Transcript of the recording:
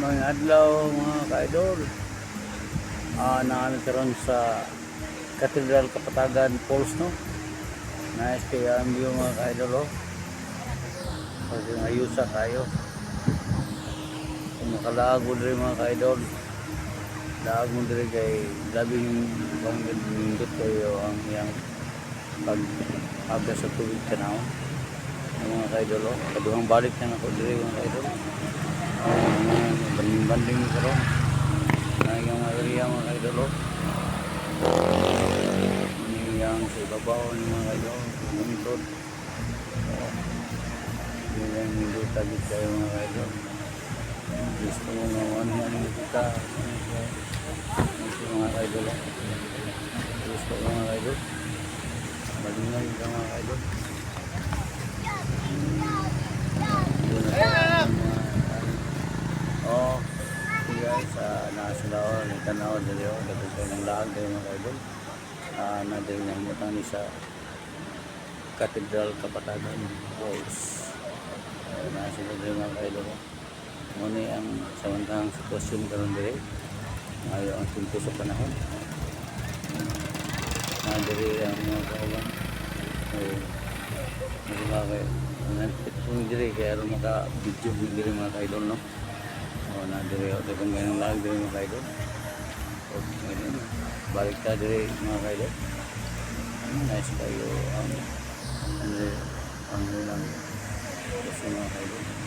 Mga adlaw mga kaidol. Ah, naano karon sa Cathedral Kapatagan Falls no. Nice kaya ang view mga kaidol oh. Kasi ayusa kayo. Kung makalaag mo rin mga kaidol. Laag mo rin kay labing pangindot kayo ang iyang pag aga sa tubig tanaw. Ang mga kaidol oh. Kaduhang balik na ako diri mga kaidol. Banding-banding ko ron. Nang yung area mga kaidol. Yang sa ibabaw ng mga kaidol. Mungtod. Yun lang yung luta git kayo mga kaidol. Gusto mo nga ano yung kita. Gusto mga kaidol. Gusto mga kaidol. Malingay ka mga kaidol. Yun na po. Oh, guys, uh, nasa lao, nagtanaw dali ako, dapat kayo ng laag kayo mga kaidol. Uh, na dali na himutang ni sa Cathedral Kapatagan Falls. Uh, nasa dali mga kaidol. Muna ang samantahang sitwasyon karon dali. Ngayon ang tunto sa panahon. Na dali ang mga hindi ba kayo? Nalipit po diri kaya rin maka-video mo diri mga kaidol no? O na diri o dagang ganang lag diri mga kaidol. O ngayon, balik ta diri mga kaidol. Nice kayo ang ano ang lang kasi mga kaidol.